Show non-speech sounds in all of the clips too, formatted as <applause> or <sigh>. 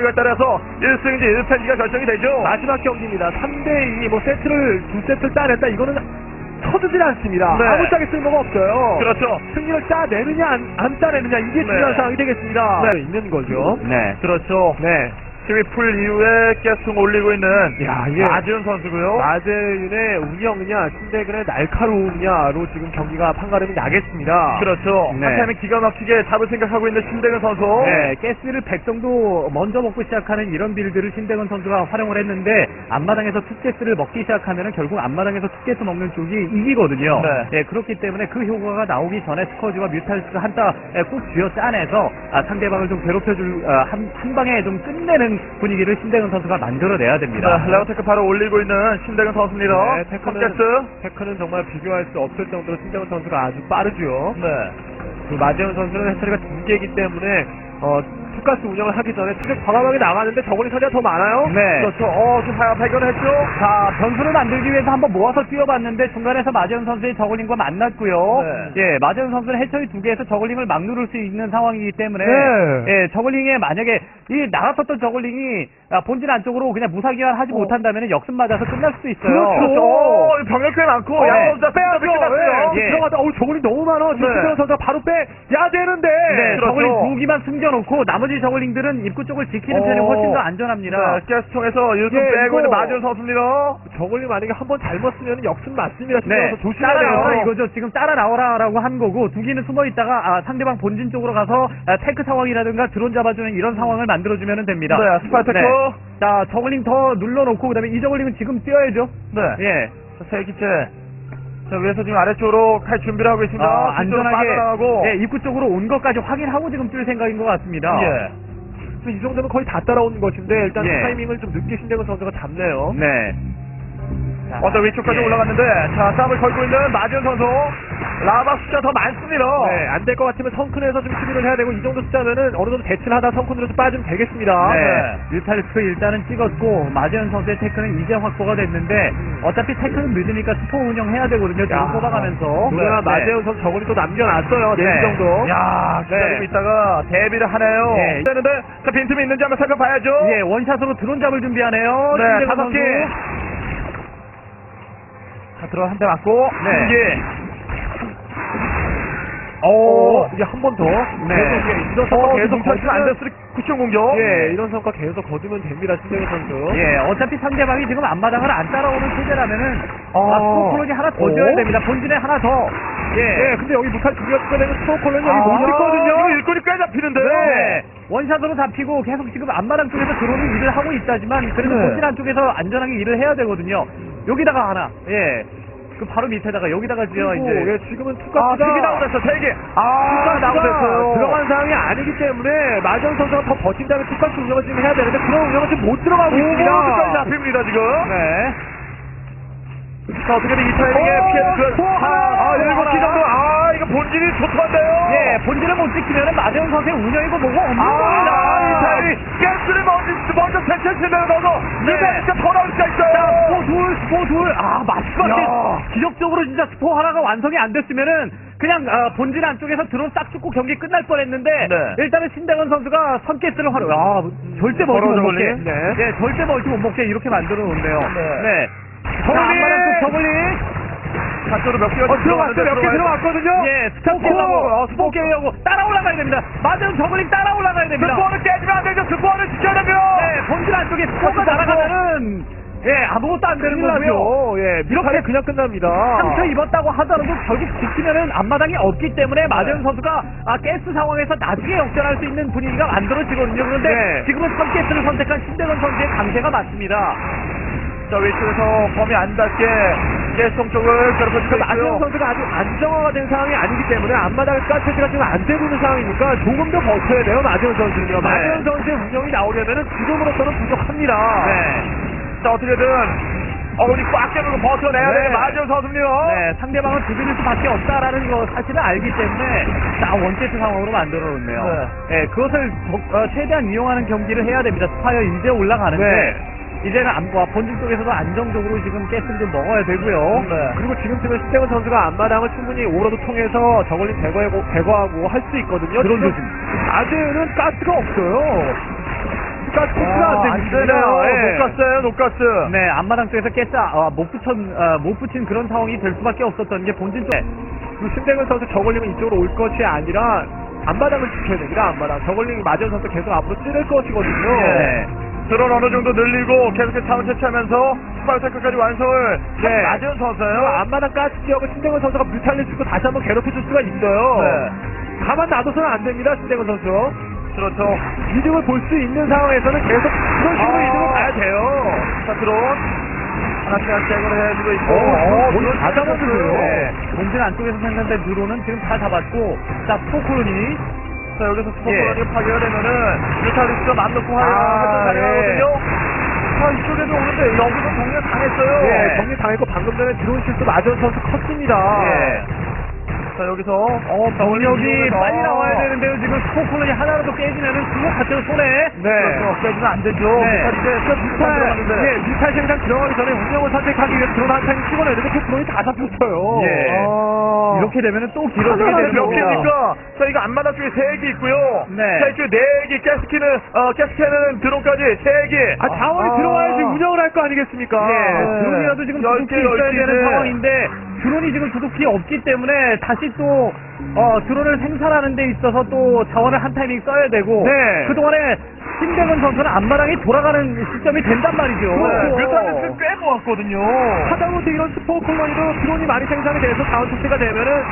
결과에 따라서 1승인지 1패인지가 결정이 되죠. 마지막 경기입니다. 3대2, 뭐 세트를, 두 세트를 따냈다. 이거는 터지질 않습니다. 네. 아무짝에 쓸모가 없어요. 그렇죠. 승리를 따내느냐, 안, 안 따내느냐, 이게 중요한 상황이 되겠습니다. 네. 있는 거죠. 네. 그렇죠. 네. 힘이 풀 이후에 계속 올리고 있는 야, 이게 마지훈 선수고요. 마재윤의 운영이냐, 신대근의 날카로움이냐로 지금 경기가 판가름이 나겠습니다. 그렇죠. 네. 한타임에 기가 막히게 잡을 생각하고 있는 신대근 선수. 네, 가스를 100 정도 먼저 먹고 시작하는 이런 빌드를 신대건 선수가 활용을 했는데 앞마당에서 투게스를 먹기 시작하면 결국 앞마당에서 투게스 먹는 쪽이 이기거든요. 네. 그렇기 때문에 그 효과가 나오기 전에 스커지와 뮤탈스가 한타 꾹 쥐어 짜내서 아, 상대방을 좀 괴롭혀줄 아, 한, 한 방에 좀 끝내는 분위기를 신대건 선수가 만들어내야 됩니다. 네, 레어테크 바로 올리고 있는 신대근 선수입니다. 네, 테크는. 테크는 정말 비교할 수 없을 정도로 신대근 선수가 아주 빠르죠. 네. 그 마재현 선수는 해처리가 두 개이기 때문에 어, 투가스 운영을 하기 전에 투적 과감하게 나가는데 저번에 차지가 더 많아요. 네. 그렇죠. 어, 좀 발- 발견했죠? 자, 변수를 만들기 위해서 한번 모아서 뛰어봤는데 중간에서 마재현 선수의 저글링과 만났고요. 네. 예, 마재현 선수는 해처리 두 개에서 저글링을 막 누를 수 있는 상황이기 때문에 네. 예, 저글링에 만약에 이 나갔었던 저글링이 아, 본진 안쪽으로 그냥 무사기만 하지 못한다면 역습 맞아서 끝날 수도 있어요. 그렇죠. 어, 병력 꽤 많고, 어, 양 선수가 빼야죠. 예. 예. 들어가다 어우 저걸이 너무 많아. 지금 네. 선수가 바로 빼야 되는데. 네, 그렇죠. 저글링 두 기만 숨겨놓고 나머지 저글링들은 입구 쪽을 지키는 편이 어. 훨씬 더 안전합니다. 네, 가스 통해서 일승 예, 빼고 이거- 있는 마지훈 선수입니다. 저걸리 만약에 한 번 잘못 쓰면 역습 맞습니다. 네, 조심해야 따라 나와라 돼요. 이거죠. 지금 따라 나와라라고 한 거고 두 기는 숨어 있다가 아, 상대방 본진 쪽으로 가서 아, 테크 상황이라든가 드론 잡아주는 이런 상황을 만들어주면 됩니다. 네, 스파이테크. 네. 자, 저글링 더 눌러놓고 그다음에 이 저글링은 지금 뛰어야죠. 네. 예. 자, 세 기째. 자, 위에서 지금 아래쪽으로 갈 준비를 하고 있습니다. 아, 안전하게 빠져나가고. 예, 입구 쪽으로 온 것까지 확인하고 지금 뛸 생각인 것 같습니다. 예. 이 정도면 거의 다 따라오는 것인데 일단 예. 타이밍을 좀 늦게 신대근 선수가 잡네요. 네. 언덕 위쪽까지 예. 올라갔는데, 자, 싸움을 걸고 있는 마지훈 선수. 라바 숫자 더 많습니다. 네, 안 될 것 같으면 성큰에서 좀 수비를 해야 되고 이 정도 숫자면은 어느 정도 대치를 하다 성큰으로 좀 빠지면 되겠습니다. 네. 뮤탈스크 일단은 찍었고 마재현 선수의 테크는 이제 확보가 됐는데 어차피 테크는 늦으니까 스포 운영해야 되거든요. 지금 뽑아가면서. 노래나 네. 마재훈 선수 저걸리 또 남겨놨어요. 네. 네. 정도. 야, 기다리고 네. 있다가 데뷔를 하네요. 예. 되는데, 자, 빈틈이 있는지 한번 살펴봐야죠. 예, 원샷으로 드론 잡을 준비하네요. 네, 다섯. 개. 자, 들어 한대 맞고, 네. 한 개. 오, 이게 한 번 더. 네. 이런 성과 어, 계속 터치가 안 거두면, 됐을 쿠션 공격. 예, 이런 성과 계속 거두면 됩니다. 신대근 선수. 예, 어차피 상대방이 지금 앞마당을 안 따라오는 체제라면은 어. 아, 스포콜론이 하나 더 줘야 오. 됩니다. 본진에 하나 더. 예. 예, 근데 여기 무탈 두 개가 되면 스포 콜론이 여기 아, 못 있거든요. 일꾼이 꽤 잡히는데요. 네. 원샷으로 잡히고 계속 지금 앞마당 쪽에서 들어오는 일을 하고 있다지만 그래도 네. 본진 안쪽에서 안전하게 일을 해야 되거든요. 여기다가 하나. 예. 그 바로 밑에다가 여기다가 지어 그리고 이제 예, 지금은 아, 투가스가 세개 나오됐어, 세 개. 아, 투가스가 나오됐어요. 들어간 상황이 아니기 때문에 마정 선수가 더 버틴 다음에 투가스 운영을 지금 해야 되는데 그런 운영을 지금 못 들어가고 있습니다. 잡힙니다, 지금. 네. 자, 어떻게든 이 타이밍에 오, 피해를 그, 또 아, 아, 또 일곱 기 하나. 정도. 아, 이거 본질이 좋던데요. 예, 본진을 못 지키면은 마재훈 선수의 운영이고 뭐고 없는 아, 겁니다. 이 타이밍. 가스를 먼저, 먼저 대체치면 넣어서, 네. 리베니까 더 나올 수가 자, 있어요. 스포 둘, 스포 둘. 아, 마지막에 야. 기적적으로 진짜 스포 하나가 완성이 안 됐으면은 그냥 아, 본진 안쪽에서 드론 싹 죽고 경기 끝날 뻔했는데 네. 일단은 신대건 선수가 선게스를 활용. 아, 절대 멀티 못 걸어 먹게. 저글링. 네. 네. 절대 멀티 못 먹게 이렇게 만들어 놓네요. 네. 네. 저글링! 저글링. 가쪽으로 몇 개가 어, 들어갔어요. 몇 개 들어갔거든요. 예, 스포 깨려고, 어, 스포 깨려고 따라 올라가야 됩니다. 마재훈 저글링 따라 올라가야 됩니다. 스포는 깨지면 안 되죠. 스포는 지켜야 됩니다. 네, 본진 안쪽에 스포가 날아가면은 예, 아무것도 안 되는 거고요. 예, 이렇게 그냥 끝납니다. 상처 입었다고 하더라도 결국 지키면은 앞마당이 없기 때문에 마재훈 선수가 아, 가스 상황에서 나중에 역전할 수 있는 분위기가 만들어지거든요. 그런데 네. 지금은 선가스를 선택한 신대건 선수의 강세가 맞습니다. 자, 위쪽에서 범위 안 닿게 깨스통 쪽을 괴롭혀주고 마지막 있고요. 선수가 아직 안정화가 된 상황이 아니기 때문에 앞마당을 까체가 지금 안 되고 있는 상황이니까 조금 더 버텨야 돼요 마지원 선수는요. 네. 마지원 선수의 운영이 나오려면은 지금으로서는 부족합니다. 네. 자, 어떻게든 어머니 꽉 깨물고 버텨내야 네. 되는 마지원 선수입니다. 네, 상대방은 두드릴 수밖에 없다라는 거 사실을 알기 때문에 자 원세트 상황으로 만들어 놓네요. 네. 그것을 더- 어, 최대한 이용하는 경기를 해야 됩니다. 스파이어 이제 올라가는데 네. 이제는 안, 와, 본진 쪽에서도 안정적으로 지금 가스를 좀 먹어야 되고요. 네. 그리고 지금쯤은 신대원 선수가 앞마당을 충분히 오로드 통해서 저걸린 제거하고, 제거하고 할 수 있거든요. 지금 조심. 아재는 가스가 없어요. 가스 포스가 아, 안. 되네요. 예. 녹가스예요, 녹가스. 네, 앞마당 쪽에서 깨짜 아, 못 붙여 아, 못 붙인 그런 상황이 될 수밖에 없었던 게 본진 쪽. 그 신대근 선수 저걸링은 이쪽으로 올 것이 아니라 앞마당을 지켜야 됩니다. 앞마당. 저걸링이 맞은 선수 계속 앞으로 찌를 것이거든요. 네. 드론 어느 정도 늘리고 계속해서 차원 채취하면서 스파이테크까지 완성을 네. 맞은 선수예요. 앞마당 가스 지역을 신대근 선수가 뮤탈리스고 다시 한번 괴롭혀줄 수가 있어요. 네. 가만 놔둬서는 안 됩니다. 신대근 선수. 그렇죠. 이득을 볼 수 있는 상황에서는 계속 그런 식으로 아. 이득을 봐야 돼요. 자, 드론. 하나씩 하나씩 제거를 해주고 있고. 어, 드론 다 잡았는데요. 네. 본진 안쪽에서 생산된 드론은 지금 다 잡았고, 자, 스포콜론이 자, 여기서 스포커런이 예. 파괴가 되면은, 뮤탈리스트가 맘 놓고 아, 예. 자리거든요. 자, 이쪽에도 오는데, 여기서 정리가 당했어요. 예, 정리 당했고 방금 전에 들어온 실수 맞은 선수 컸습니다. 예. 자, 여기서, 어, 병력이 빨리 나와야 되는데요. 지금 스포콜론이 하나라도 깨지면은 그거 같아요, 손에. 네. 그렇죠. 깨지면 안 되죠. 네. 뮤탈, 예, 뮤탈 생산 들어가기 전에 운영을 선택하기 위해 드론 한 타임 찍어내는데 그 드론이 다 잡혔어요. 예. 아. 이렇게 되면은 또 길어지게 되는 몇. 개입니까? 자, 이거 앞마당 쪽에 세개 있고요. 네. 자, 이쪽에 네 개, 가스키는, 어, 가스키는 드론까지 세 개. 아, 자원이 아. 들어와야지 운영 을할거 아니겠습니까? 예, 네. 드론이라도 지금 열 두둑히 개, 열 있어야 개인데. 되는 상황인데 드론이 지금 두둑히 없기 때문에 다시 또 어, 드론을 생산하는 데 있어서 또 자원을 한 타이밍 써야 되고 네. 그동안에 신대근 선수는 앞마당이 돌아가는 시점이 된단 말이죠. 그렇죠. 뮤탈리스트 꽤 모았거든요. 하다못해 이런 스포 콜로니도 드론이 많이 생산이 돼서 자원 투체가 되면은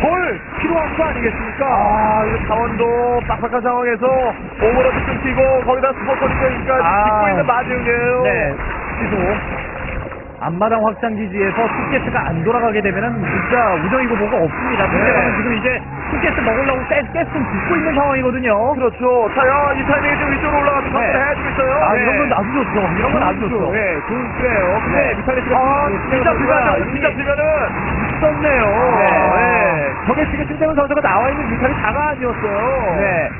덜 필요한 거 아니겠습니까? 아, 이거 자원도 빡빡한 상황에서 오버로드 끊기고 거기다 스포커니까지 아. 짓고 있는 마지웅이에요. 네, 취소. 앞마당 확장 기지에서 투게스가 안 돌아가게 되면은 진짜 우정이고 뭐가 없습니다. 상대방은 네. 지금 이제 투게스 먹으려고 좀 빚고 있는 상황이거든요. 그렇죠. 자, 야, 이 타이밍에 좀 위쪽으로 올라가서 네. 네. 해주고 있어요. 아, 네. 이런 건 나도 좋죠. 이런 건 나도 좋죠. 예, 좋은 수예요. 근데 네. 뮤탈리스가 아, 진짜 이미 진짜 비면은. 있었네요. 네. 예. 저게 지금 신대문 선수가 나와 있는 뮤탈이 다가 아니었어요. 네.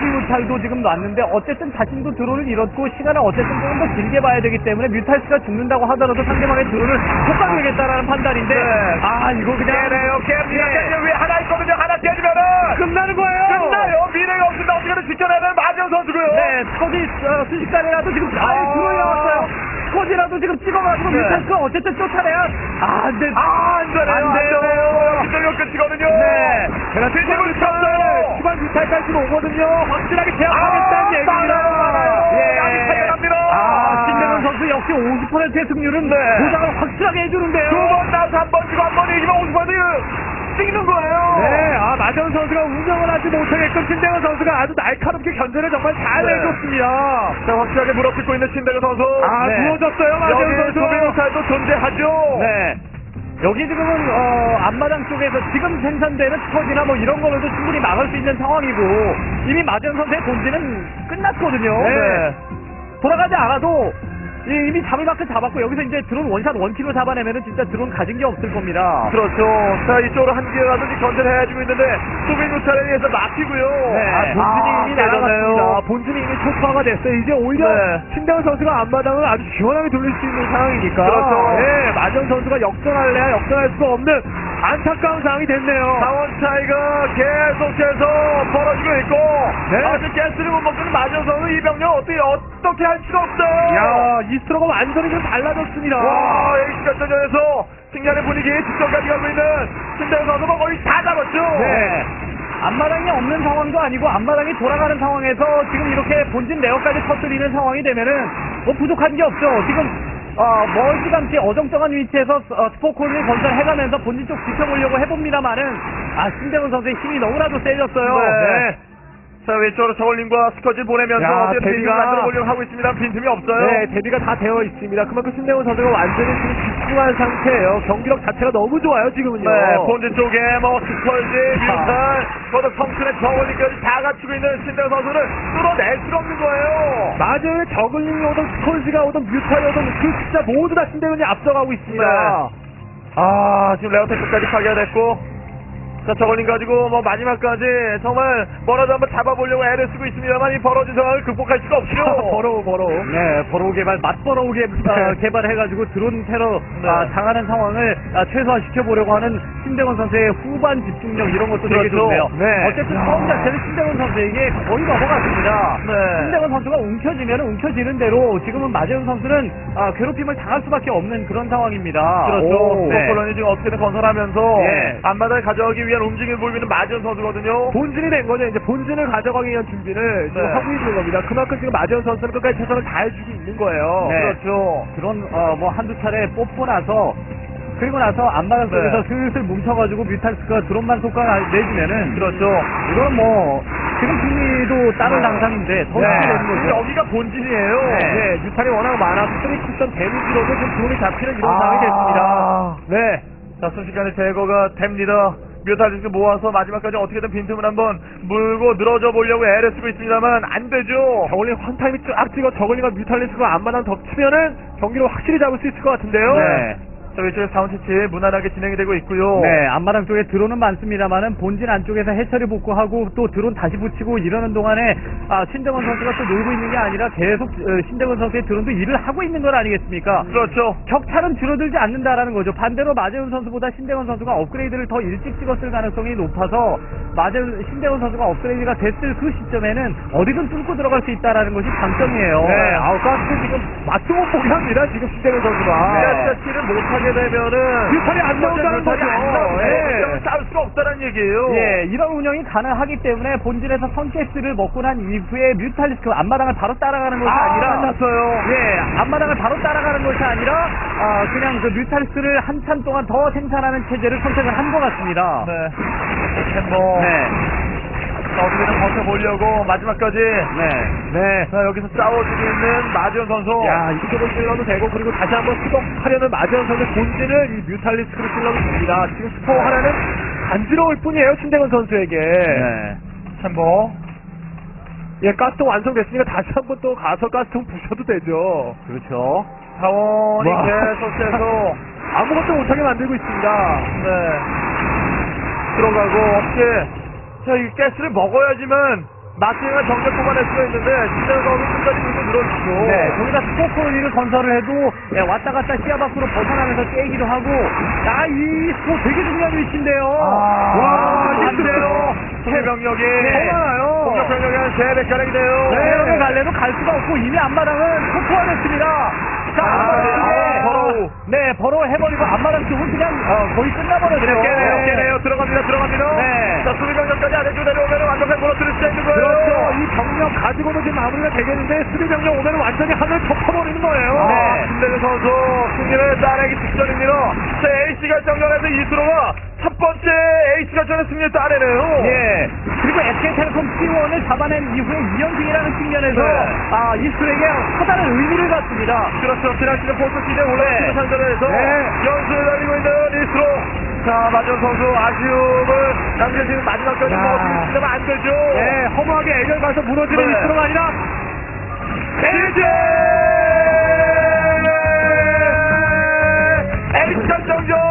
수비 뮤탈도 지금 놨는데 어쨌든 자신도 드론을 잃었고 시간을 어쨌든 조금 더 길게 봐야 되기 때문에 뮤탈스가 죽는다고 하더라도 상대방의 드론을 촉각내겠다라는 판단인데 네. 아 이거 그냥 깨네요. 깨비가 예. 깨지면 위에 하나 있거든요. 하나 깨지면은. 끝나는 거예요. 끝나요. 미래가 없습니다. 어떻게든 지켜내야 되는 마지막 선수고요. 네 스쿼지 어, 순식간에라도 지금 잘 아. 나왔어요 스쿼지라도 지금 찍어가지고 네. 뮤탈스가 어쨌든 쫓아내야 아 근데 아, 안 되네요. 안. 돼요. 기절력 끝이거든요. 네. 제가 뒤집을 추가 쳤어요. 추가 뮤탈까지 오거든요. 확실하게 아, 제압하겠다는 얘기입니다. 많아요, 많아요. 예. 아직 차이납니다. 아 신대문 선수 역시 50%의 승률은 네. 보장을 확실하게 해주는데요 두 번 나와서 한번 치고 한 번 이기면 50% 찍는 거예요. 네, 아, 마재원 선수가 운영을 하지 못하게끔 신대원 선수가 아주 날카롭게 견제를 정말 잘 네. 해줬습니다. 자, 확실하게 물어뜯고 있는 신대가 선수. 아, 네. 마재원 여기 선수. 소비노사도 존재하죠. 네. 여기 지금은 어, 앞마당 쪽에서 지금 생산되는 스쿼지나 뭐 이런 거로도 충분히 막을 수 있는 상황이고 이미 마전 선수의 본진은 끝났거든요. 네. 돌아가지 않아도 이- 이미 잡을 만큼 잡았고 여기서 이제 드론 원샷 원킬로 잡아내면은 진짜 드론 가진 게 없을 겁니다. 그렇죠. 자, 이쪽으로 한 개라든지 견제를 해주고 있는데, 소비노사에 의해서 막히고요. 네. 아, 본진이 아, 이미 깨졌네요. 나가갔습니다. 본진이 이미 초토화가 됐어요. 이제 오히려 네. 신대원 선수가 앞마당을 아주 시원하게 돌릴 수 있는 상황이니까. 그렇죠. 네, 마재원 선수가 역전할래야 역전할 수가 없는 안타까운 상황이 됐네요. 자원 차이가 계속해서 벌어지고 있고, 네. 아직 가스를 못 먹는 마저서는 이 병력 어떻게, 어떻게 할 수가 없어요. 야, 이스트로가 완전히 좀 달라졌습니다. 와, 여기 시간전에서 승리하는 분위기 직전까지 가고 있는 신대현 선수가 거의 다 잡았죠. 네. 앞마당이 없는 상황도 아니고 앞마당이 돌아가는 상황에서 지금 이렇게 본진 레어까지 터뜨리는 상황이 되면은 뭐 부족한 게 없죠. 지금 어, 멀찌감치 어정쩡한 위치에서 어, 스포콜을 건설해가면서 본진 쪽 지켜보려고 해봅니다만은 아 신대훈 선수의 힘이 너무나도 세졌어요. 네. 자, 왼쪽으로 저울링과 스커지 보내면서 야, 어떻게 빈틈을 데뷔가- 만들어 보려고 하고 있습니다. 빈틈이 없어요. 네, 대비가 다 되어 있습니다. 그만큼 신대원 선수가 완전히 지금 집중한 상태예요. 경기력 자체가 너무 좋아요, 지금은요. 네, 본진 쪽에 뭐 스컬지, 뮤탈, 거듭 성춘의 저울링까지 다 갖추고 있는 신대현 선수를 뚫어낼 수가 없는 거예요. 맞아요. 저글링이 오든 스콜지가 오든 뮤탈이 오든 그 숫자 모두 다 신대원이 앞서가고 있습니다. 네. 아, 지금 레어테크까지 파괴됐고, 자, 저걸링 가지고 뭐 마지막까지 정말 뭐라도 한번 잡아보려고 애를 쓰고 있습니다만 이 벌어진 상황을 극복할 수가 없죠. <laughs> 버러워 버러워. 네, 버로우 개발, 맞버로우 개, 아, 개발해가지고 드론 테러 네. 아, 당하는 상황을 아, 최소화시켜 보려고 하는 신대건 선수의 후반 집중력 이런 것도 되게 그렇죠. 좋네요. 네. 어쨌든 처음 자체는 신대건 선수에게 거의 넘어갔습니다. 네. 신대건 선수가 움켜쥐면 움켜쥐는 대로 지금은 마재훈 선수는 아, 괴롭힘을 당할 수밖에 없는 그런 상황입니다. 그렇죠. 오, 네. 포콜런이 지금 어떻게든 건설하면서 예. 앞마당을 가져가기 위한 움직임을 보이고 있는 마지원 선수거든요. 본진이 된 거죠. 이제 본진을 가져가기 위한 준비를 지금 네. 하고 있는 겁니다. 그만큼 지금 마지원 선수는 끝까지 최선을 다해주고 있는 거예요. 네. 그렇죠. 그런 어, 뭐 한두 차례 뽑고 나서 그리고 나서 앞마당 네. 속에서 슬슬 뭉쳐가지고 뮤탈스가 드론만 속가 내주면은 그렇죠. 이건 뭐 지금 승리도 따를 당상인데 더 네. 쉽게 되는 거죠. 여기가 본진이에요. 네. 네, 유탄이 워낙 많아서 쓰리 쿠션 데미지로도 좀 드론이 잡히는 이런 아. 상황이 됐습니다. 네. 자, 순식간에 제거가 됩니다. 뮤탈리스크 모아서 마지막까지 어떻게든 빈틈을 한번 물고 늘어져 보려고 애를 쓰고 있습니다만 안 되죠. 저글링 환타임이 쫙 찍어 저글링과 뮤탈리스크가 안마당 덮치면은 경기를 확실히 잡을 수 있을 것 같은데요. 네. 자, 이쪽에서 다운 채치 무난하게 진행이 되고 있고요. 네, 앞마당 쪽에 드론은 많습니다만은 본진 안쪽에서 해처리 복구하고 또 드론 다시 붙이고 이러는 동안에 아, 신정원 선수가 또 놀고 있는 게 아니라 계속 어, 신정원 선수의 드론도 일을 하고 있는 건 아니겠습니까? 그렇죠. 격차는 줄어들지 않는다라는 거죠. 반대로 마재훈 선수보다 신대원 선수가 업그레이드를 더 일찍 찍었을 가능성이 높아서 마재훈 신대원 선수가 업그레이드가 됐을 그 시점에는 어디든 뚫고 들어갈 수 있다라는 것이 장점이에요. 네, 아웃가스 지금 맞춤 포기합니다. 지금 신대근 선수가. 네. 치를 못하 게 되면은 뮤탈이 안 나온다는 거죠. 네. 싸울 수가 없다는 얘기예요. 예, 이런 운영이 가능하기 때문에 본진에서 선체스를 먹고 난 이후에 뮤탈리스크 앞마당을 바로 따라가는 것이 아, 아, 니라 끝났어요. 예, 앞마당을 바로 따라가는 것이 아니라 아, 그냥 그 뮤탈리스크를 한참 동안 더 생산하는 체제를 선택을 한 것 같습니다. 네. 뭐 네, 자, 어떻게든 버텨보려고 마지막까지 네. 네. 자, 여기서 싸워주고 있는 마지원 선수. 야, 이쪽을 찔러도 되고, 그리고 다시 한번 수동하려는 마지원 선수의 본진을 이 뮤탈리스크로 찔러도 됩니다. 지금 스포 하나는 간지러울 뿐이에요, 신대건 선수에게. 네. 챔버. 예, 가스통 완성됐으니까 다시 한번 또 가서 가스통 부셔도 되죠. 그렇죠. 자원이 와. 계속해서 아무것도 못하게 만들고 있습니다. 네. 들어가고 어떻게 자, 이 가스를 먹어야지만 마킹한 정적 뽑아낼 수가 있는데 진짜 너무 끝까지 밀고 늘어지죠. 네, 거기다 스포콜리를 건설을 해도 예, 왔다 갔다 시야 밖으로 벗어나면서 깨기도 하고 야, 이 스포 되게 중요한 위치인데요. 아, 와, 안 힘들어요. 돼요. 소비 병력이 더 많아요. 공격 병력이 한 3배가량이 돼요. 네, 여기 갈래도 갈 수가 없고 이미 앞마당은 폭포화됐습니다. 자, 아, 앞 네, 버로우 해버리고 앞마당 쪽은 그냥 어, 거의 끝나버렸죠. 깨네요, 네. 깨네요. 들어갑니다, 들어갑니다. 네. 자, 수비 병력까지 아래쪽 내려오면 완벽하게 무너뜨릴 수 있는 거예요. 그렇죠. 이 병력 가지고도 지금 마무리가 되겠는데, 수비 병력 오면 완전히 하늘 덮어버리는 거예요. 네. 김대근 선수 승리를 따내기 직전입니다. 자, AC 결정전에서 이수로가 첫 번째 에이스가 전했습니다. 아래는 오. 예 그리고 SK텔레콤 T1을 잡아낸 이후에 2연승이라는 측면에서 네. 아, 이스트에게 커다란 의미를 갖습니다. 그렇죠. 지난 시즌 포스 시대 올라오는 네. 상전에서 네. 연수를 달리고 있는 이스로 자, 마지막 선수 아쉬움을 남겨지는 마지막까지 먹어주고 있으면 안 되죠. 네, 허무하게 애결 가서 무너지는 네. 이스트로가 아니라 에이제! 에이스 정정!